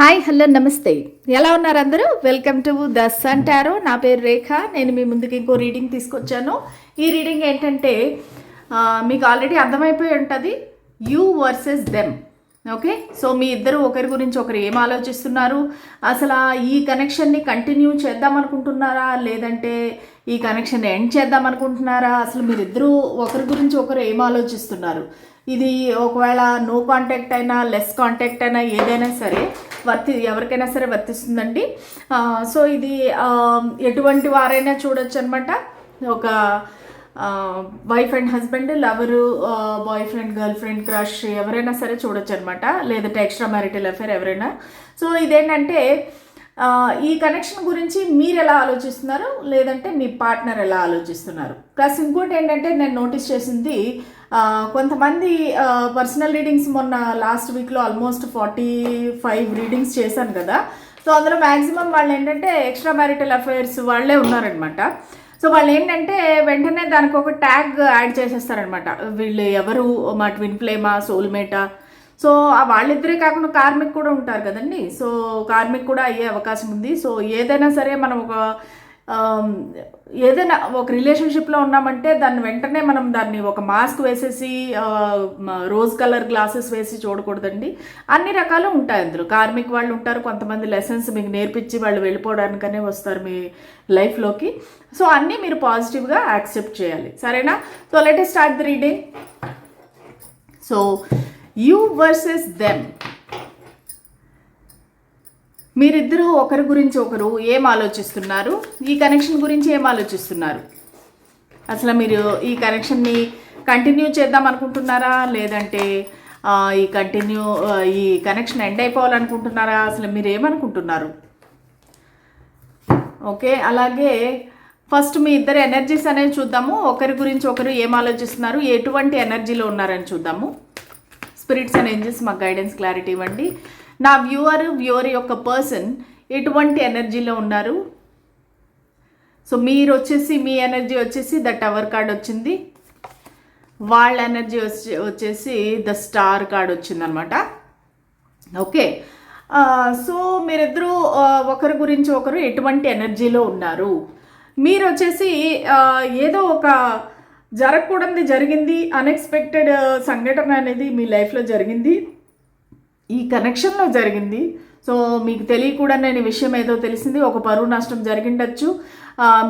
Hi hello నమస్తే. ఎలా ఉన్నారు అందరూ? Welcome to the sun tarot నా పేరు రేఖ. నేను మీ ముందుకి ఇంకో రీడింగ్ తీసుకొచ్చాను. ఈ రీడింగ్ ఏంటంటే మీకు ఆల్రెడీ అర్థమైపోయి ఉంటుంది. You versus them okay so మీ ఇద్దరు ఒకరి గురించి ఒకరు ఏం ఆలోచిస్తున్నారు? అసలు ఆ ఈ కనెక్షన్ని కంటిన్యూ చేద్దాం అనుకుంటున్నారా? లేదంటే ఈ కనెక్షన్ ఎండ్ చేద్దాం అనుకుంటున్నారా? అసలు మీరిద్దరూ ఒకరి గురించి ఒకరు ఏం ఆలోచిస్తున్నారు? ఇది ఒకవేళ నో కాంటాక్ట్ అయినా లెస్ కాంటాక్ట్ అయినా ఏదైనా సరే వర్తి ఎవరికైనా సరే వర్తిస్తుందండి. సో ఇది ఎటువంటి వారైనా చూడొచ్చు అనమాట ఒక wife and husband lover boyfriend girlfriend crush ఎవరైనా సరే చూడొచ్చు అనమాట లేదంటే ఎక్స్ట్రా మ్యారిటల్ అఫేర్ ఎవరైనా. సో ఇదేంటంటే ఈ కనెక్షన్ గురించి మీరు ఎలా ఆలోచిస్తున్నారు? లేదంటే మీ పార్ట్నర్ ఎలా ఆలోచిస్తున్నారు? ప్లస్ ఇంకోటి ఏంటంటే నేను నోటీస్ చేసింది కొంతమంది పర్సనల్ రీడింగ్స్ మొన్న లాస్ట్ వీక్లో ఆల్మోస్ట్ ఫార్టీ ఫైవ్ రీడింగ్స్ చేశాను కదా. సో అందులో మ్యాక్సిమం వాళ్ళు ఏంటంటే ఎక్స్ట్రా మ్యారిటల్ అఫైర్స్ వాళ్ళే ఉన్నారనమాట సో వాళ్ళు ఏంటంటే వెంటనే దానికి ఒక ట్యాగ్ యాడ్ చేసేస్తారనమాట వీళ్ళు ఎవరు? మా ట్విన్ ఫ్లేమా సోల్మేటా సో ఆ వాళ్ళిద్దరే కాకుండా కార్మిక్ కూడా ఉంటారు కదండి. సో కార్మిక్ కూడా అయ్యే అవకాశం ఉంది. సో ఏదైనా సరే మనం ఒక ఏదైనా ఒక రిలేషన్షిప్లో ఉన్నామంటే దాన్ని వెంటనే మనం దాన్ని ఒక మాస్క్ వేసేసి రోజ్ కలర్ గ్లాసెస్ వేసి చూడకూడదండి. అన్ని రకాలు ఉంటాయి అందులో. కార్మిక్ వాళ్ళు ఉంటారు కొంతమంది లెసన్స్ మీకు నేర్పించి వాళ్ళు వెళ్ళిపోవడానికనే వస్తారు మీ లైఫ్లోకి సో అన్నీ మీరు పాజిటివ్గా యాక్సెప్ట్ చేయాలి. సరేనా? So let start the reading so you versus them మీరిద్దరూ ఒకరి గురించి ఒకరు ఏం ఆలోచిస్తున్నారు? ఈ కనెక్షన్ గురించి ఏం ఆలోచిస్తున్నారు? అసలు మీరు ఈ కనెక్షన్ని కంటిన్యూ చేద్దాం అనుకుంటున్నారా? లేదంటే ఈ కంటిన్యూ ఈ కనెక్షన్ ఎండ్ అయిపోవాలనుకుంటున్నారా? అసలు మీరు ఏమనుకుంటున్నారు? ఓకే అలాగే ఫస్ట్ మీ ఇద్దరు ఎనర్జీస్ అనేవి చూద్దాము. ఒకరి గురించి ఒకరు ఏం ఆలోచిస్తున్నారు? ఎటువంటి ఎనర్జీలో ఉన్నారని చూద్దాము. స్పిరిట్స్ అండ్ ఏంజెస్ మాకు గైడెన్స్ క్లారిటీ ఇవ్వండి. నా వ్యూవర్ వ్యూవర్ యొక్క పర్సన్ ఎటువంటి ఎనర్జీలో ఉన్నారు? సో మీరు వచ్చేసి మీ ఎనర్జీ వచ్చేసి ద టవర్ కార్డ్ వచ్చింది. వాళ్ళ ఎనర్జీ వచ్చి వచ్చేసి ద స్టార్ కార్డ్ వచ్చిందనమాట. ఓకే. సో మీరిద్దరూ ఒకరి గురించి ఒకరు ఎటువంటి ఎనర్జీలో ఉన్నారు? మీరు వచ్చేసి ఏదో ఒక జరగకూడదు జరిగింది అన్ఎక్స్పెక్టెడ్ సంఘటన అనేది మీ లైఫ్లో జరిగింది. ఈ కనెక్షన్లో జరిగింది. సో మీకు తెలియకూడని విషయం ఏదో తెలిసింది. ఒక పరువు నష్టం జరిగిండొచ్చు.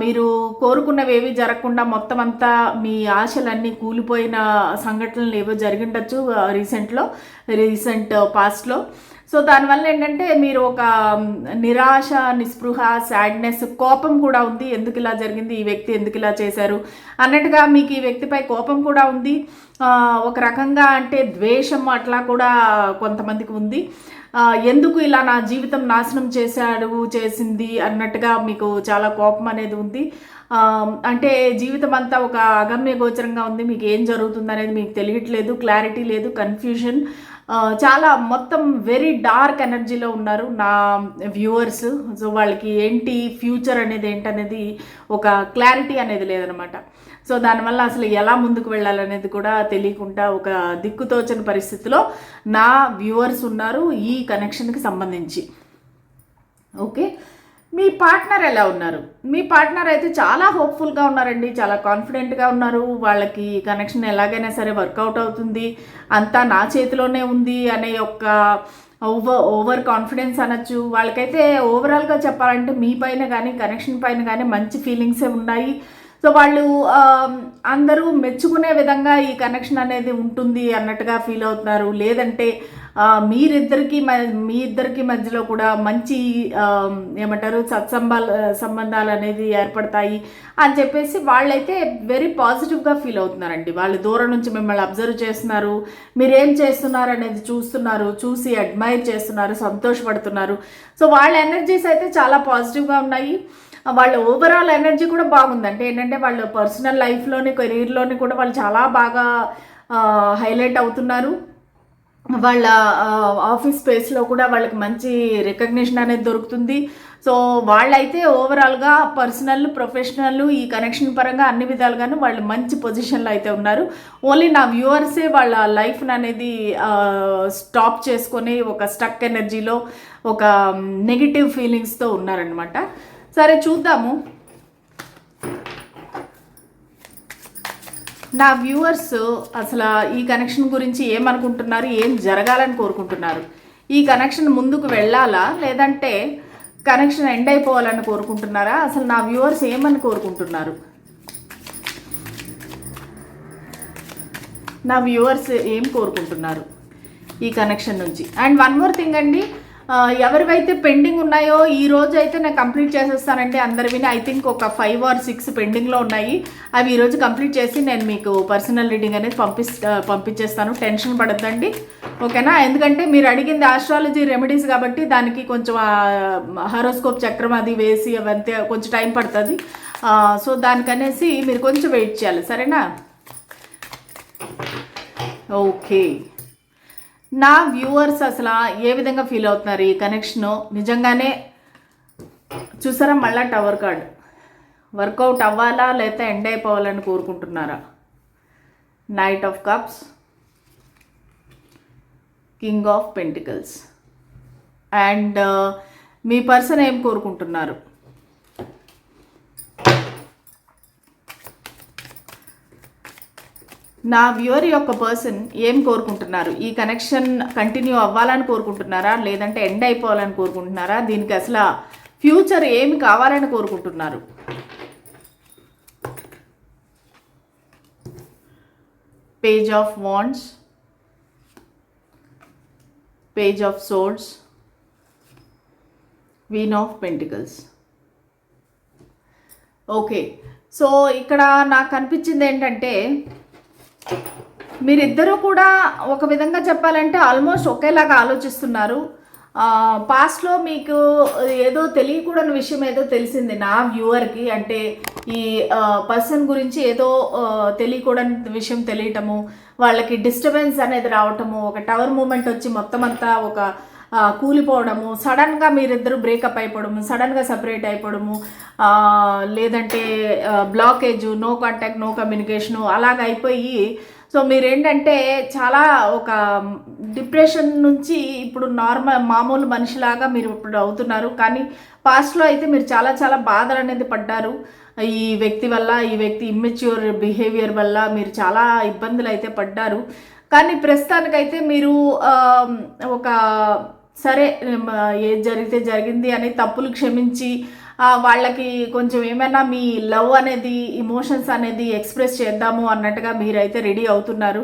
మీరు కోరుకున్నవి ఏవి జరగకుండా మొత్తం అంతా మీ ఆశలన్నీ కూలిపోయిన సంఘటనలు ఏవో జరిగిండొచ్చు రీసెంట్లో రీసెంట్ పాస్ట్లో. సో దానివల్ల ఏంటంటే మీరు ఒక నిరాశ నిస్పృహ సాడ్నెస్ కోపం కూడా ఉంది. ఎందుకు ఇలా జరిగింది? ఈ వ్యక్తి ఎందుకు ఇలా చేశారు? అన్నట్టుగా మీకు ఈ వ్యక్తిపై కోపం కూడా ఉంది. ఒక రకంగా అంటే ద్వేషం అట్లా కూడా కొంతమందికి ఉంది. ఎందుకు ఇలా నా జీవితం నాశనం చేశాడు చేసింది అన్నట్టుగా మీకు చాలా కోపం అనేది ఉంది. అంటే జీవితం అంతా ఒక అగమ్య గోచరంగా ఉంది. మీకు ఏం జరుగుతుంది అనేది మీకు తెలియట్లేదు. క్లారిటీ లేదు కన్ఫ్యూజన్ చాలా మొత్తం వెరీ డార్క్ ఎనర్జీలో ఉన్నారు నా వ్యూవర్స్ సో వాళ్ళకి ఏంటి ఫ్యూచర్ అనేది ఏంటనేది ఒక క్లారిటీ అనేది లేదనమాట సో దానివల్ల అసలు ఎలా ముందుకు వెళ్ళాలనేది కూడా తెలియకుండా ఒక దిక్కుతోచని పరిస్థితిలో నా వ్యూవర్స్ ఉన్నారు ఈ కనెక్షన్కి సంబంధించి. ఓకే మీ పార్ట్నర్ ఎలా ఉన్నారు? మీ పార్ట్నర్ అయితే చాలా హోప్ఫుల్గా ఉన్నారండి. చాలా కాన్ఫిడెంట్గా ఉన్నారు. వాళ్ళకి కనెక్షన్ ఎలాగైనా సరే వర్కౌట్ అవుతుంది. అంతా నా చేతిలోనే ఉంది అనే ఒక ఓవర్ ఓవర్ కాన్ఫిడెన్స్ అనొచ్చు. వాళ్ళకైతే ఓవరాల్గా చెప్పాలంటే మీ పైన కానీ కనెక్షన్ పైన కానీ మంచి ఫీలింగ్సే ఉన్నాయి. సో వాళ్ళు అందరూ మెచ్చుకునే విధంగా ఈ కనెక్షన్ అనేది ఉంటుంది అన్నట్టుగా ఫీల్ అవుతున్నారు. లేదంటే మీరిద్దరికి మ- మీ ఇద్దరికి మధ్యలో కూడా మంచి ఏమంటారు సత్సంబాల సంబంధాలు అనేది ఏర్పడతాయి అని చెప్పేసి వాళ్ళైతే వెరీ పాజిటివ్గా ఫీల్ అవుతున్నారండి. వాళ్ళు దూరం నుంచి మిమ్మల్ని అబ్జర్వ్ చేస్తున్నారు. మీరేం చేస్తున్నారు అనేది చూస్తున్నారు. చూసి అడ్మైర్ చేస్తున్నారు సంతోషపడుతున్నారు. సో వాళ్ళ ఎనర్జీస్ అయితే చాలా పాజిటివ్గా ఉన్నాయి. వాళ్ళ ఓవరాల్ ఎనర్జీ కూడా బాగుంది. అంటే ఏంటంటే వాళ్ళ పర్సనల్ లైఫ్లోని కెరీర్లోని కూడా వాళ్ళు చాలా బాగా హైలైట్ అవుతున్నారు. వాళ్ళ ఆఫీస్ స్పేస్లో కూడా వాళ్ళకి మంచి రికగ్నిషన్ అనేది దొరుకుతుంది. సో వాళ్ళైతే ఓవరాల్గా పర్సనల్ ప్రొఫెషనల్ ఈ కనెక్షన్ పరంగా అన్ని విధాలుగాను వాళ్ళు మంచి పొజిషన్లో అయితే ఉన్నారు. ఓన్లీ నా వ్యూవర్సే వాళ్ళ లైఫ్ని అనేది స్టాప్ చేసుకొని ఒక స్టక్ ఎనర్జీలో ఒక నెగిటివ్ ఫీలింగ్స్తో ఉన్నారనమాట సరే చూద్దాము. నా వ్యూవర్స్ అసలు ఈ కనెక్షన్ గురించి ఏమనుకుంటున్నారు ఏం జరగాలని కోరుకుంటున్నారు? ఈ కనెక్షన్ ముందుకు వెళ్ళాలా? లేదంటే కనెక్షన్ ఎండ్ అయిపోవాలని కోరుకుంటున్నారా? అసలు నా వ్యూవర్స్ ఏమని కోరుకుంటున్నారు? నా వ్యూవర్స్ ఏం కోరుకుంటున్నారు ఈ కనెక్షన్ నుంచి? అండ్ వన్ మోర్ థింగ్ అండి ఎవరివైతే పెండింగ్ ఉన్నాయో ఈ రోజు అయితే నేను కంప్లీట్ చేసేస్తానంటే అందరివిని. ఐ థింక్ ఒక ఫైవ్ ఆర్ సిక్స్ పెండింగ్లో ఉన్నాయి. అవి ఈరోజు కంప్లీట్ చేసి నేను మీకు పర్సనల్ రీడింగ్ అనేది పంపిస్ పంపించేస్తాను. టెన్షన్ పడద్దండి. ఓకేనా? ఎందుకంటే మీరు అడిగింది ఆస్ట్రాలజీ రెమెడీస్ కాబట్టి దానికి కొంచెం హరోస్కోప్ చక్రం అది వేసి అవంతే కొంచెం టైం పడుతుంది. సో దానికనేసి మీరు కొంచెం వెయిట్ చేయాలి. సరేనా? ఓకే. నా వ్యూవర్స్ అసలు ఏ విధంగా ఫీల్ అవుతున్నారు ఈ కనెక్షన్ నిజంగానే చూసారా? మళ్ళా టవర్ కార్డ్ వర్కౌట్ అవ్వాలా లేకపోతే ఎండ్ అయిపోవాలని కోరుకుంటున్నారా? Knight of cups king of pentacles and me person ఏం కోరుకుంటున్నారు? నా వ్యూయర్ యొక్క పర్సన్ ఏం కోరుకుంటున్నారు? ఈ కనెక్షన్ కంటిన్యూ అవ్వాలని కోరుకుంటున్నారా? లేదంటే ఎండ్ అయిపోవాలని కోరుకుంటున్నారా? దీనికి అసలు ఫ్యూచర్ ఏమి కావాలని కోరుకుంటున్నారు? Page of wands page of swords queen of pentacles. Okay. So ఇక్కడ నాకు అనిపించింది ఏంటంటే మీరిద్దరూ కూడా ఒక విధంగా చెప్పాలంటే ఆల్మోస్ట్ ఒకేలాగా ఆలోచిస్తున్నారు. పాస్ట్లో మీకు ఏదో తెలియకూడని విషయం ఏదో తెలిసింది నా వ్యూవర్కి అంటే ఈ పర్సన్ గురించి ఏదో తెలియకూడని విషయం తెలియటము వాళ్ళకి డిస్టర్బెన్స్ అనేది రావటము ఒక టవర్ మూమెంట్ వచ్చి మొత్తం అంతా ఒక కూలిపోవడము సడన్గా మీరిద్దరు బ్రేకప్ అయిపోవడము సడన్గా సపరేట్ అయిపోవడము లేదంటే blockage no contact no communication అలాగ అయిపోయి సో మీరేంటంటే చాలా ఒక డిప్రెషన్ నుంచి ఇప్పుడు నార్మల్ మామూలు మనిషిలాగా మీరు ఇప్పుడు అవుతున్నారు. కానీ పాస్ట్లో అయితే మీరు చాలా చాలా బాధలు అనేది పడ్డారు. ఈ వ్యక్తి వల్ల ఈ వ్యక్తి ఇమ్మెచ్యూర్ బిహేవియర్ వల్ల మీరు చాలా ఇబ్బందులు అయితే పడ్డారు. కానీ ప్రస్తుతానికైతే మీరు ఒక సరే ఏది జరిగితే జరిగింది అని తప్పులు క్షమించి వాళ్ళకి కొంచెం ఏమైనా మీ లవ్ అనేది ఇమోషన్స్ అనేది ఎక్స్ప్రెస్ చేద్దాము అన్నట్టుగా మీరైతే రెడీ అవుతున్నారు.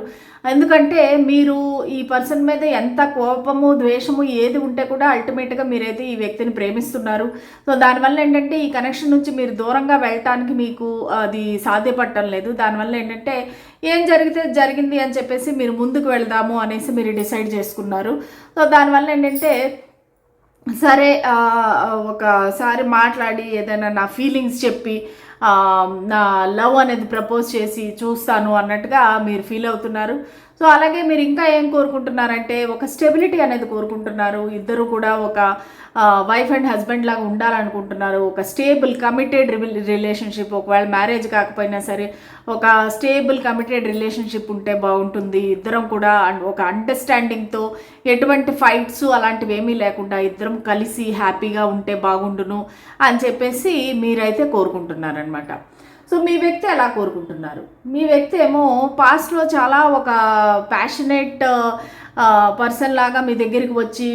ఎందుకంటే మీరు ఈ పర్సన్ మీద ఎంత కోపము ద్వేషము ఏది ఉంటే కూడా అల్టిమేట్గా మీరైతే ఈ వ్యక్తిని ప్రేమిస్తున్నారు. సో దానివల్ల ఏంటంటే ఈ కనెక్షన్ నుంచి మీరు దూరంగా వెళ్ళటానికి మీకు అది సాధ్యపడటం లేదు. దానివల్ల ఏంటంటే ఏం జరిగితే జరిగింది అని చెప్పేసి మీరు ముందుకు వెళ్దాము అనేసి మీరు డిసైడ్ చేసుకున్నారు. సో దానివల్ల ఏంటంటే సరే ఒకసారి మాట్లాడి ఏదైనా నా ఫీలింగ్స్ చెప్పి నా లవ్ అనేది ప్రపోజ్ చేసి చూస్తాను అన్నట్టుగా మీరు ఫీల్ అవుతున్నారు. సో అలాగే మీరు ఇంకా ఏం కోరుకుంటున్నారంటే ఒక స్టెబిలిటీ అనేది కోరుకుంటున్నారు. ఇద్దరు కూడా ఒక వైఫ్ అండ్ హస్బెండ్ లాగా ఉండాలనుకుంటున్నారు. ఒక స్టేబుల్ కమిటెడ్ రిలేషన్షిప్ ఒకవేళ మ్యారేజ్ కాకపోయినా సరే ఒక స్టేబుల్ కమిటెడ్ రిలేషన్షిప్ ఉంటే బాగుంటుంది. ఇద్దరం కూడా ఒక అండర్స్టాండింగ్తో ఎటువంటి ఫైట్స్ అలాంటివి ఏమీ లేకుండా ఇద్దరం కలిసి హ్యాపీగా ఉంటే బాగుండును అని చెప్పేసి మీరైతే కోరుకుంటున్నారనమాట సో మీ వ్యక్తి ఎలా కోరుకుంటున్నారు? మీ వ్యక్తి ఏమో పాస్ట్లో చాలా ఒక ప్యాషనేట్ పర్సన్ లాగా మీ దగ్గరికి వచ్చి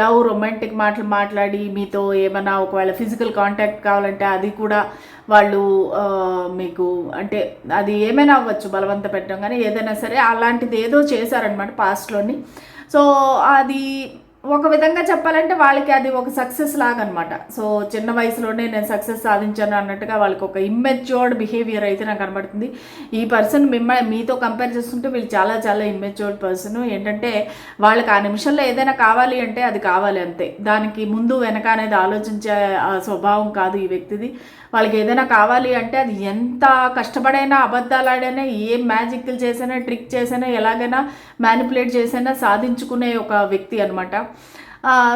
లవ్ రొమాంటిక్ మాటలు మాట్లాడి మీతో ఏమైనా ఒకవేళ ఫిజికల్ కాంటాక్ట్ కావాలంటే అది కూడా వాళ్ళు మీకు అంటే అది ఏమైనా అవ్వచ్చు బలవంత పెట్టడం. కానీ ఏదైనా సరే అలాంటిది ఏదో చేశారనమాట పాస్ట్లోని సో అది ఒక విధంగా చెప్పాలంటే వాళ్ళకి అది ఒక సక్సెస్ లాగా అనమాట సో చిన్న వయసులోనే నేను సక్సెస్ సాధించాను అన్నట్టుగా వాళ్ళకి ఒక ఇమ్మెచ్యూర్డ్ బిహేవియర్ అయితే నాకు కనబడుతుంది. ఈ పర్సన్ మిమ్మల్ని మీతో కంపేర్ చేస్తుంటే వీళ్ళు చాలా చాలా ఇమ్మెచ్యూర్డ్ పర్సన్ ఏంటంటే వాళ్ళకి ఆ నిమిషంలో ఏదైనా కావాలి అంటే అది కావాలి అంతే. దానికి ముందు వెనక అనేది ఆలోచించే స్వభావం కాదు ఈ వ్యక్తిది. వాళ్ళకి ఏదైనా కావాలి అంటే అది ఎంత కష్టపడైనా అబద్ధాలు ఆడైనా ఏం మ్యాజిక్లు చేసినా ట్రిక్ చేసినా ఎలాగైనా మ్యానిపులేట్ చేసైనా సాధించుకునే ఒక వ్యక్తి అనమాట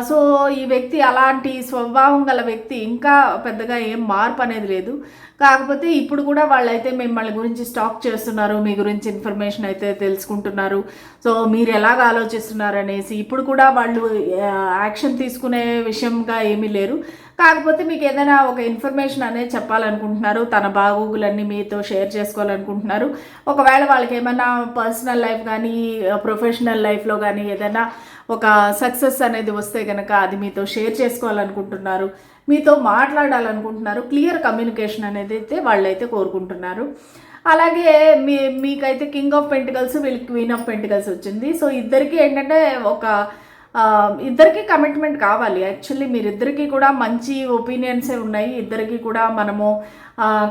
సో ఈ వ్యక్తి అలాంటి స్వభావం గల వ్యక్తి ఇంకా పెద్దగా ఏం మార్పు అనేది లేదు. కాకపోతే ఇప్పుడు కూడా వాళ్ళైతే మిమ్మల్ని గురించి స్టాక్ చేస్తున్నారు మీ గురించి ఇన్ఫర్మేషన్ అయితే తెలుసుకుంటున్నారు. సో మీరు ఎలాగ ఆలోచిస్తున్నారు అనేసి ఇప్పుడు కూడా వాళ్ళు యాక్షన్ తీసుకునే విషయంగా ఏమీ లేరు. కాకపోతే మీకు ఏదైనా ఒక ఇన్ఫర్మేషన్ అనేది చెప్పాలనుకుంటున్నారు తన బాగోగులన్నీ మీతో షేర్ చేసుకోవాలనుకుంటున్నారు. ఒకవేళ వాళ్ళకి ఏమైనా పర్సనల్ లైఫ్ కానీ ప్రొఫెషనల్ లైఫ్లో కానీ ఏదైనా ఒక సక్సెస్ అనేది వస్తే కనుక అది మీతో షేర్ చేసుకోవాలనుకుంటున్నారు మీతో మాట్లాడాలనుకుంటున్నారు క్లియర్ కమ్యూనికేషన్ అనేది అయితే వాళ్ళైతే కోరుకుంటున్నారు. అలాగే మీ మీకైతే కింగ్ ఆఫ్ పెంటికల్స్ వీళ్ళకి క్వీన్ ఆఫ్ పెంటికల్స్ వచ్చింది. సో ఇద్దరికి ఏంటంటే ఒక ఇద్దరికి కమిట్మెంట్ కావాలి. యాక్చువల్లీ మీరిద్దరికీ కూడా మంచి ఒపీనియన్సే ఉన్నాయి. ఇద్దరికి కూడా మనము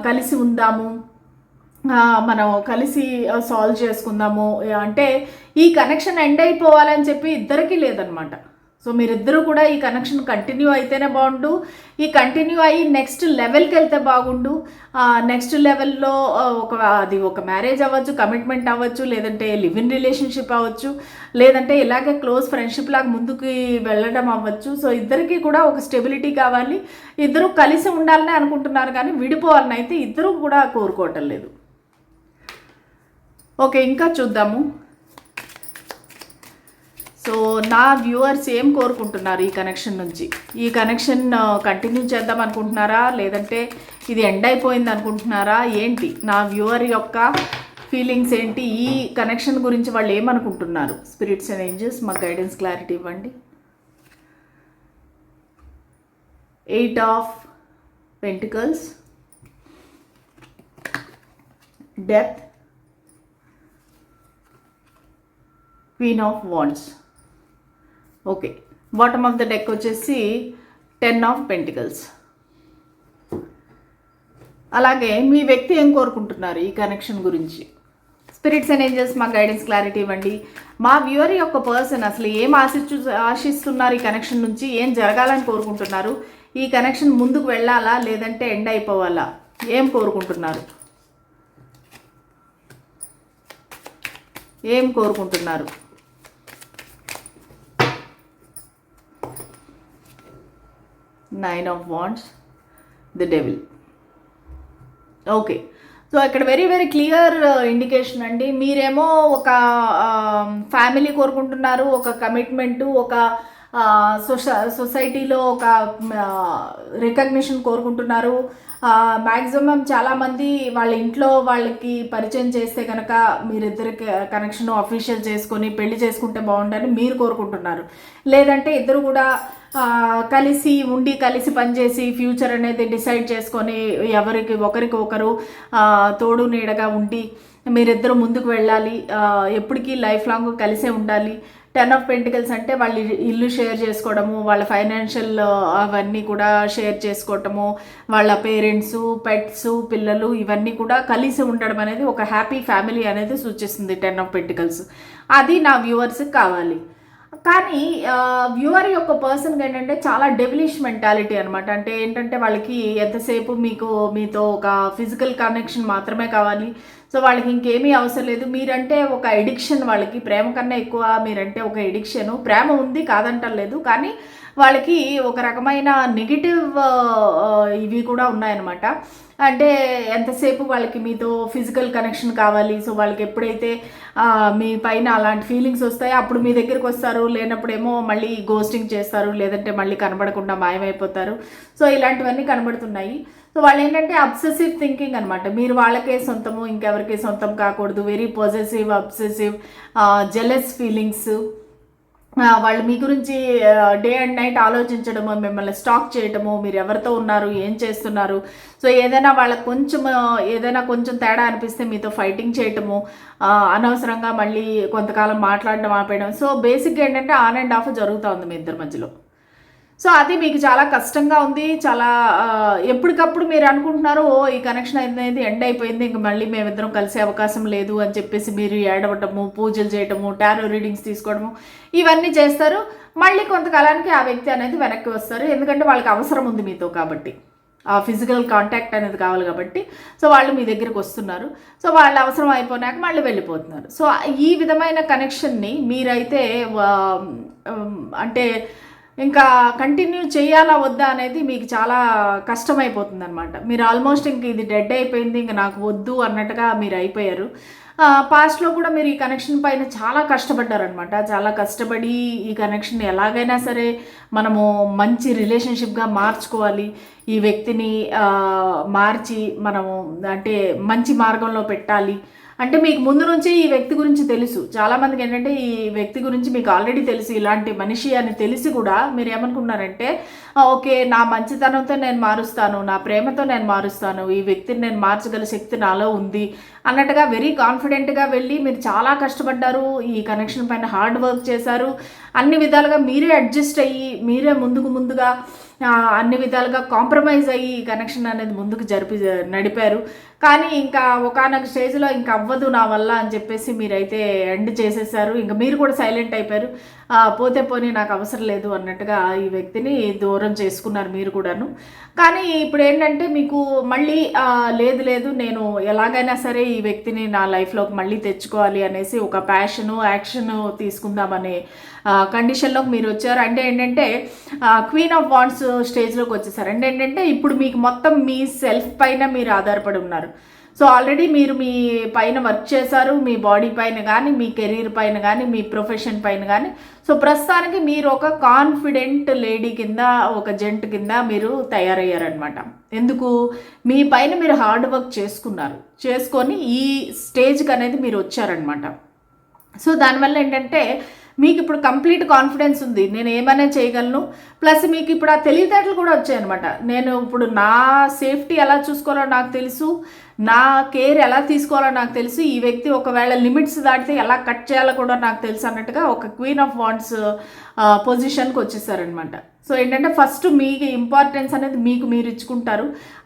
కలిసి ఉందాము. మనం కలిసి సాల్వ్ చేసుకుందాము. అంటే ఈ కనెక్షన్ ఎండ్ అయిపోవాలని చెప్పి ఇద్దరికీ లేదనమాట సో మీరిద్దరూ కూడా ఈ కనెక్షన్ కంటిన్యూ అయితేనే బాగుండు. ఈ కంటిన్యూ అయ్యి నెక్స్ట్ లెవెల్కి వెళ్తే బాగుండు. నెక్స్ట్ లెవెల్లో ఒక అది ఒక మ్యారేజ్ అవ్వచ్చు కమిట్మెంట్ అవ్వచ్చు లేదంటే లివ్ ఇన్ రిలేషన్షిప్ అవ్వచ్చు లేదంటే ఇలాగే క్లోజ్ ఫ్రెండ్షిప్ లాగా ముందుకు వెళ్ళడం అవ్వచ్చు. సో ఇద్దరికీ కూడా ఒక స్టెబిలిటీ కావాలి. ఇద్దరు కలిసి ఉండాలని అనుకుంటున్నారు కానీ విడిపోవాలని అయితే ఇద్దరు కూడా కోరుకోవటం లేదు. ఓకే ఇంకా చూద్దాము. సో నా వ్యూవర్స్ ఏం కోరుకుంటున్నారు ఈ కనెక్షన్ నుంచి? ఈ కనెక్షన్ కంటిన్యూ చేద్దాం అనుకుంటున్నారా? లేదంటే ఇది ఎండ్ అయిపోయింది అనుకుంటున్నారా? ఏంటి? నా వ్యూవర్ యొక్క ఫీలింగ్స్ ఏంటి? ఈ కనెక్షన్ గురించి వాళ్ళు ఏమనుకుంటున్నారు? స్పిరిట్స్ అండ్ ఏంజెస్ మాకు గైడెన్స్ క్లారిటీ ఇవ్వండి. Eight of pentacles. Death. Queen of wands okay bottom of the deck వచ్చేసి టెన్ ఆఫ్ పెంటికల్స్ అలాగే మీ వ్యక్తి ఏం కోరుకుంటున్నారు ఈ కనెక్షన్ గురించి? స్పిరిట్స్ అండ్ ఏంజల్స్ మా గైడెన్స్ క్లారిటీ ఇవ్వండి. మా వ్యూవర్ యొక్క పర్సన్ అసలు ఏం ఆశించు ఆశిస్తున్నారు ఈ కనెక్షన్ నుంచి? ఏం జరగాలని కోరుకుంటున్నారు? ఈ కనెక్షన్ ముందుకు వెళ్ళాలా లేదంటే ఎండ్ అయిపోవాలా? ఏం కోరుకుంటున్నారు? ఏం కోరుకుంటున్నారు? Nine of wands the devil. Okay. So ఇక్కడ very very clear uh, indication అండి. మీరేమో ఒక um, ఫ్యామిలీ కోరుకుంటున్నారు ఒక కమిట్మెంటు ఒక uh, సొసై సొసైటీలో ఒక uh, రికగ్నిషన్ కోరుకుంటున్నారు. మ్యాక్సిమం చాలామంది వాళ్ళ ఇంట్లో వాళ్ళకి పరిచయం చేస్తే కనుక మీరిద్దరికి కనెక్షన్ అఫీషియల్ చేసుకొని పెళ్ళి చేసుకుంటే బాగుండని మీరు కోరుకుంటున్నారు. లేదంటే ఇద్దరు కూడా కలిసి ఉండి కలిసి పనిచేసి ఫ్యూచర్ అనేది డిసైడ్ చేసుకొని ఎవరికి ఒకరికి ఒకరు తోడు నీడగా ఉండి మీరిద్దరు ముందుకు వెళ్ళాలి. ఎప్పటికీ లైఫ్ లాంగ్ కలిసే ఉండాలి. టెన్ ఆఫ్ పెంటికల్స్ అంటే వాళ్ళు ఇల్లు షేర్ చేసుకోవడము వాళ్ళ ఫైనాన్షియల్ అవన్నీ కూడా షేర్ చేసుకోవటము వాళ్ళ పేరెంట్స్ పెట్స్ పిల్లలు ఇవన్నీ కూడా కలిసి ఉండడం అనేది ఒక హ్యాపీ ఫ్యామిలీ అనేది సూచిస్తుంది టెన్ ఆఫ్ పెంటికల్స్ అది నా వ్యూవర్స్కి కావాలి. కానీ వ్యూవర్ యొక్క పర్సన్కి ఏంటంటే చాలా డెవిలిష్ మెంటాలిటీ అనమాట అంటే ఏంటంటే వాళ్ళకి ఎంతసేపు మీకు మీతో ఒక ఫిజికల్ కనెక్షన్ మాత్రమే కావాలి. సో వాళ్ళకి ఇంకేమీ అవసరం లేదు. మీరంటే ఒక ఎడిక్షన్ వాళ్ళకి. ప్రేమ కన్నా ఎక్కువ మీరంటే ఒక ఎడిక్షన్ ప్రేమ ఉంది కాదంటలేదు. కానీ వాళ్ళకి ఒక రకమైన నెగిటివ్ ఇవి కూడా ఉన్నాయన్నమాట. అంటే ఎంతసేపు వాళ్ళకి మీతో ఫిజికల్ కనెక్షన్ కావాలి? సో వాళ్ళకి ఎప్పుడైతే మీ పైన అలాంటి ఫీలింగ్స్ వస్తాయో అప్పుడు మీ దగ్గరికి వస్తారు. లేనప్పుడేమో మళ్ళీ గోస్టింగ్ చేస్తారు. లేదంటే మళ్ళీ కనబడకుండా మాయమైపోతారు. సో ఇలాంటివన్నీ కనబడుతున్నాయి. సో వాళ్ళు ఏంటంటే అబ్సెసివ్ థింకింగ్ అనమాట మీరు వాళ్ళకే సొంతము ఇంకెవరికే సొంతం కాకూడదు. Very positive obsessive jealous feelings వాళ్ళు మీ గురించి డే అండ్ నైట్ ఆలోచించడము మిమ్మల్ని స్టాక్ చేయడము మీరు ఎవరితో ఉన్నారు ఏం చేస్తున్నారు. సో ఏదైనా వాళ్ళకి కొంచెం ఏదైనా కొంచెం తేడా అనిపిస్తే మీతో ఫైటింగ్ చేయటము అనవసరంగా మళ్ళీ కొంతకాలం మాట్లాడడం ఆపేయడం. సో బేసిక్గా ఏంటంటే ఆన్ అండ్ ఆఫ్ జరుగుతూ ఉంది మీ ఇద్దరి మధ్యలో. సో అది మీకు చాలా కష్టంగా ఉంది. చాలా ఎప్పటికప్పుడు మీరు అనుకుంటున్నారు ఓ ఈ కనెక్షన్ అనేది ఎండ్ అయిపోయింది ఇంక మళ్ళీ మేమిద్దరం కలిసే అవకాశం లేదు అని చెప్పేసి మీరు ఏడవటము పూజలు చేయటము టారో రీడింగ్స్ తీసుకోవడము ఇవన్నీ చేస్తారు. మళ్ళీ కొంతకాలానికి ఆ వ్యక్తి అనేది వెనక్కి వస్తారు. ఎందుకంటే వాళ్ళకి అవసరం ఉంది మీతో కాబట్టి. ఆ ఫిజికల్ కాంటాక్ట్ అనేది కావాలి కాబట్టి. సో వాళ్ళు మీ దగ్గరికి వస్తున్నారు. సో వాళ్ళు అవసరం అయిపోయినాక మళ్ళీ వెళ్ళిపోతున్నారు. సో ఈ విధమైన కనెక్షన్ని మీరైతే అంటే ఇంకా కంటిన్యూ చేయాలా వద్దా అనేది మీకు చాలా కష్టమైపోతుంది అనమాట మీరు ఆల్మోస్ట్ ఇంక ఇది డెడ్ అయిపోయింది ఇంక నాకు వద్దు అన్నట్టుగా మీరు అయిపోయారు. పాస్ట్లో కూడా మీరు ఈ కనెక్షన్ పైన చాలా కష్టపడ్డారనమాట చాలా కష్టపడి ఈ కనెక్షన్ ఎలాగైనా సరే మనము మంచి రిలేషన్షిప్గా మార్చుకోవాలి. ఈ వ్యక్తిని మార్చి మనము అంటే మంచి మార్గంలో పెట్టాలి. అంటే మీకు ముందు నుంచి ఈ వ్యక్తి గురించి తెలుసు. చాలామందికి ఏంటంటే ఈ వ్యక్తి గురించి మీకు ఆల్రెడీ తెలుసు. ఇలాంటి మనిషి అని తెలిసి కూడా మీరు ఏమనుకున్నారంటే ఓకే నా మంచితనంతో నేను మారుస్తాను నా ప్రేమతో నేను మారుస్తాను ఈ వ్యక్తిని నేను మార్చగల శక్తి నాలో ఉంది అన్నట్టుగా వెరీ కాన్ఫిడెంట్గా వెళ్ళి మీరు చాలా కష్టపడ్డారు. ఈ కనెక్షన్ పైన హార్డ్ వర్క్ చేశారు. అన్ని విధాలుగా మీరే అడ్జస్ట్ అయ్యి మీరే ముందుకు ముందుగా అన్ని విధాలుగా కాంప్రమైజ్ అయ్యి ఈ కనెక్షన్ అనేది ముందుకు జరిపి నడిపారు. కానీ ఇంకా ఒకనొక స్టేజ్లో ఇంకా అవ్వదు నా వల్ల అని చెప్పేసి మీరైతే ఎండ్ చేసేసారు. ఇంకా మీరు కూడా సైలెంట్ అయిపోయారు. పోతే పోనీ నాకు అవసరం లేదు అన్నట్టుగా ఈ వ్యక్తిని దూరం చేసుకున్నారు మీరు కూడాను. కానీ ఇప్పుడు ఏంటంటే మీకు మళ్ళీ లేదు లేదు నేను ఎలాగైనా సరే ఈ వ్యక్తిని నా లైఫ్లోకి మళ్ళీ తెచ్చుకోవాలి అనేసి ఒక ప్యాషను యాక్షన్ తీసుకుందామనే కండిషన్లోకి మీరు వచ్చారు. అంటే ఏంటంటే క్వీన్ ఆఫ్ వాండ్స్ స్టేజ్లోకి వచ్చేసారు. అంటే ఏంటంటే ఇప్పుడు మీకు మొత్తం మీ సెల్ఫ్ పైన మీరు ఆధారపడి ఉన్నారు. సో ఆల్రెడీ మీరు మీ పైన వర్క్ చేశారు మీ బాడీ పైన కానీ మీ కెరీర్ పైన కానీ మీ ప్రొఫెషన్ పైన కానీ సో ప్రస్తుతానికి మీరు ఒక కాన్ఫిడెంట్ లేడీ కింద ఒక జెంట్ కింద మీరు తయారయ్యారనమాట ఎందుకు? మీ పైన మీరు హార్డ్ వర్క్ చేసుకున్నారు. చేసుకొని ఈ స్టేజ్కి అనేది మీరు వచ్చారనమాట సో దానివల్ల ఏంటంటే మీకు ఇప్పుడు కంప్లీట్ కాన్ఫిడెన్స్ ఉంది నేను ఏమైనా చేయగలను? ప్లస్ మీకు ఇప్పుడు ఆ తెలివితేటలు కూడా వచ్చాయన్నమాట. నేను ఇప్పుడు నా సేఫ్టీ ఎలా చూసుకోవాలో నాకు తెలుసు నా కేర్ ఎలా తీసుకోవాలో నాకు తెలుసు ఈ వ్యక్తి ఒకవేళ లిమిట్స్ దాటితే ఎలా కట్ చేయాలో కూడా నాకు తెలుసు అన్నట్టుగా ఒక క్వీన్ ఆఫ్ వాండ్స్ పొజిషన్కి వచ్చేసారనమాట సో ఏంటంటే ఫస్ట్ మీకు ఇంపార్టెన్స్ అనేది మీకు మీరు ఇచ్చుకుంటారు.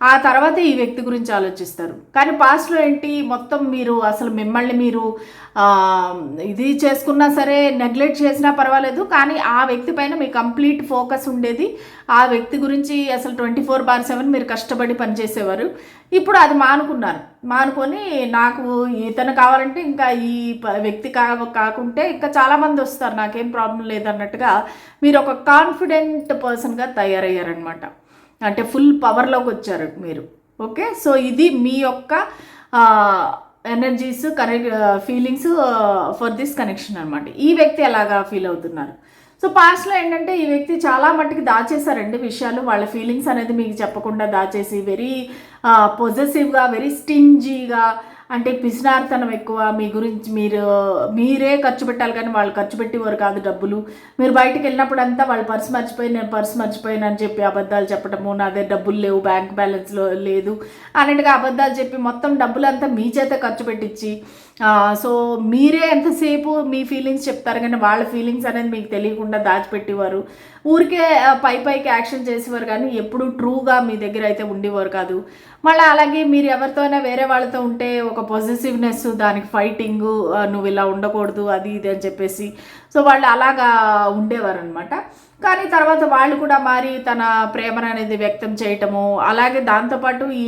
ఆ తర్వాత ఈ వ్యక్తి గురించి ఆలోచిస్తారు. కానీ పాస్ట్లో ఏంటి? మొత్తం మీరు అసలు మిమ్మల్ని మీరు ఇది చేసుకున్నా సరే నెగ్లెక్ట్ చేసినా పర్వాలేదు. కానీ ఆ వ్యక్తి పైన మీ కంప్లీట్ ఫోకస్ ఉండేది. ఆ వ్యక్తి గురించి అసలు ట్వంటీ ఫోర్ బార్ సెవెన్ మీరు కష్టపడి పనిచేసేవారు. ఇప్పుడు అది మానుకున్నారు. మానుకొని నాకు ఇతను కావాలంటే ఇంకా ఈ వ్యక్తి కా కాకుంటే ఇంకా చాలామంది వస్తారు. నాకేం ప్రాబ్లం లేదన్నట్టుగా మీరు ఒక కాన్ఫిడెంట్ పర్సన్గా తయారయ్యారనమాట అంటే ఫుల్ పవర్లోకి వచ్చారు మీరు. ఓకే? సో ఇది మీ యొక్క energies connect feelings for this connection అనమాట ఈ వ్యక్తి ఎలాగా ఫీల్ అవుతున్నారు? సో పాస్ట్లో ఏంటంటే ఈ వ్యక్తి చాలా మట్టుకు దాచేశారండి విషయాలు. వాళ్ళ ఫీలింగ్స్ అనేది మీకు చెప్పకుండా దాచేసి వెరీ పొజెసివ్గా వెరీ స్టింజీగా అంటే పిసినార్తనం ఎక్కువ మీ గురించి మీరు మీరే ఖర్చు పెట్టాలి కానీ వాళ్ళు ఖర్చు పెట్టేవారు కాదు డబ్బులు. మీరు బయటకు వెళ్ళినప్పుడు అంతా వాళ్ళు పర్స్ మర్చిపోయి నేను పర్స్ మర్చిపోయాను అని చెప్పి అబద్ధాలు చెప్పడము నా దగ్గర డబ్బులు లేవు బ్యాంక్ బ్యాలెన్స్లో లేదు. అన్నట్టుగా అబద్ధాలు చెప్పి మొత్తం డబ్బులంతా మీ చేత ఖర్చు పెట్టించి సో మీరే ఎంతసేపు మీ ఫీలింగ్స్ చెప్తారు కానీ వాళ్ళ ఫీలింగ్స్ అనేది మీకు తెలియకుండా దాచిపెట్టేవారు. ఊరికే పై పైకి యాక్షన్ చేసేవారు కానీ ఎప్పుడు ట్రూగా మీ దగ్గర అయితే ఉండేవారు కాదు. మళ్ళీ అలాగే మీరు ఎవరితోనైనా వేరే వాళ్ళతో ఉంటే ఒక ఒక పాజిటివ్నెస్ దానికి ఫైటింగ్ నువ్వు ఇలా ఉండకూడదు అది ఇది అని చెప్పేసి. సో వాళ్ళు అలాగా ఉండేవారు అనమాట కానీ తర్వాత వాళ్ళు కూడా మారి తన ప్రేమను అనేది వ్యక్తం చేయటము అలాగే దాంతోపాటు ఈ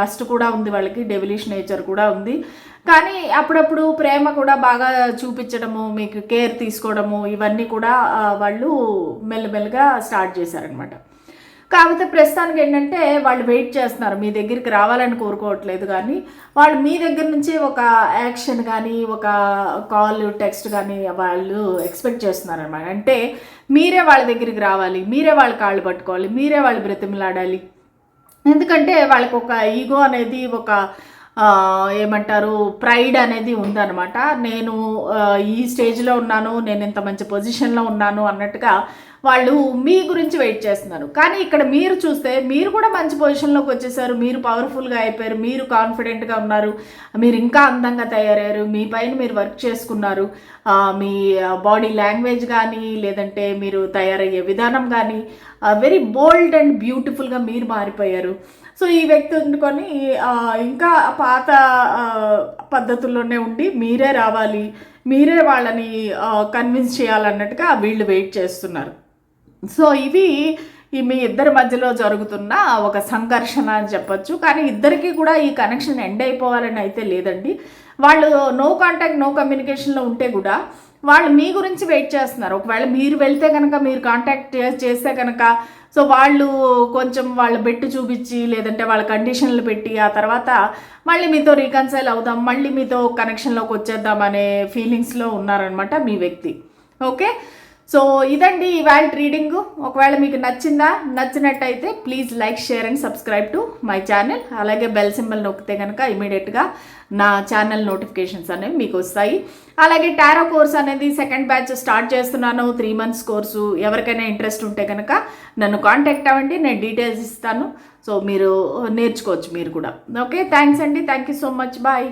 లస్ట్ కూడా ఉంది వాళ్ళకి డెవిలిష్ నేచర్ కూడా ఉంది. కానీ అప్పుడప్పుడు ప్రేమ కూడా బాగా చూపించడము మీకు కేర్ తీసుకోవడము ఇవన్నీ కూడా వాళ్ళు మెల్లమెల్లగా స్టార్ట్ చేశారనమాట కాకపోతే ప్రస్తుతానికి ఏంటంటే వాళ్ళు వెయిట్ చేస్తున్నారు. మీ దగ్గరికి రావాలని కోరుకోవట్లేదు కానీ వాళ్ళు మీ దగ్గర నుంచి ఒక యాక్షన్ కానీ ఒక కాల్ టెక్స్ట్ కానీ వాళ్ళు ఎక్స్పెక్ట్ చేస్తున్నారు అనమాట అంటే మీరే వాళ్ళ దగ్గరికి రావాలి మీరే వాళ్ళ కాళ్ళు పట్టుకోవాలి మీరే వాళ్ళు బ్రతిమలాడాలి. ఎందుకంటే వాళ్ళకి ఒక ఈగో అనేది ఒక ఏమంటారు ప్రైడ్ అనేది ఉందన్నమాట. నేను ఈ స్టేజ్లో ఉన్నాను నేను ఇంత మంచి పొజిషన్లో ఉన్నాను అన్నట్టుగా వాళ్ళు మీ గురించి వెయిట్ చేస్తున్నారు. కానీ ఇక్కడ మీరు చూస్తే మీరు కూడా మంచి పొజిషన్లోకి వచ్చేసారు. మీరు పవర్ఫుల్గా అయిపోయారు. మీరు కాన్ఫిడెంట్గా ఉన్నారు. మీరు ఇంకా అందంగా తయారయ్యారు. మీ పైన మీరు వర్క్ చేసుకున్నారు. మీ బాడీ లాంగ్వేజ్ కానీ లేదంటే మీరు తయారయ్యే విధానం కానీ వెరీ బోల్డ్ అండ్ బ్యూటిఫుల్గా మీరు మారిపోయారు. సో ఈ వ్యక్తి ఉండుకొని ఇంకా పాత పద్ధతుల్లోనే ఉండి మీరే రావాలి. మీరే వాళ్ళని కన్విన్స్ చేయాలన్నట్టుగా వీళ్ళు వెయిట్ చేస్తున్నారు. సో ఇవి ఈ మీ ఇద్దరి మధ్యలో జరుగుతున్న ఒక సంఘర్షణ అని చెప్పొచ్చు. కానీ ఇద్దరికి కూడా ఈ కనెక్షన్ ఎండ్ అయిపోవాలని అయితే లేదండి. వాళ్ళు నో కాంటాక్ట్ నో కమ్యూనికేషన్లో ఉంటే కూడా వాళ్ళు మీ గురించి వెయిట్ చేస్తున్నారు. ఒకవేళ మీరు వెళ్తే కనుక మీరు కాంటాక్ట్ చేస్తే కనుక సో వాళ్ళు కొంచెం వాళ్ళ బెట్టు చూపించి లేదంటే వాళ్ళ కండిషన్లు పెట్టి ఆ తర్వాత మళ్ళీ మీతో రీకన్సైల్ అవుదాం మళ్ళీ మీతో కనెక్షన్లోకి వచ్చేద్దాం అనే ఫీలింగ్స్లో ఉన్నారనమాట మీ వ్యక్తి. ఓకే? సో ఇదండి ఇవాళ రీడింగ్. ఒకవేళ మీకు నచ్చిందా నచ్చినట్టయితే please like share and subscribe to my channel అలాగే బెల్ సింబల్ నొక్కితే కనుక ఇమీడియట్గా నా ఛానల్ నోటిఫికేషన్స్ అనేవి మీకు వస్తాయి. అలాగే టారో కోర్స్ అనేది సెకండ్ బ్యాచ్ స్టార్ట్ చేస్తున్నాను. త్రీ మంత్స్ కోర్సు ఎవరికైనా ఇంట్రెస్ట్ ఉంటే కనుక నన్ను కాంటాక్ట్ అవ్వండి. నేను డీటెయిల్స్ ఇస్తాను. సో మీరు నేర్చుకోవచ్చు మీరు కూడా. ఓకే థ్యాంక్స్ అండి. Thank you so much bye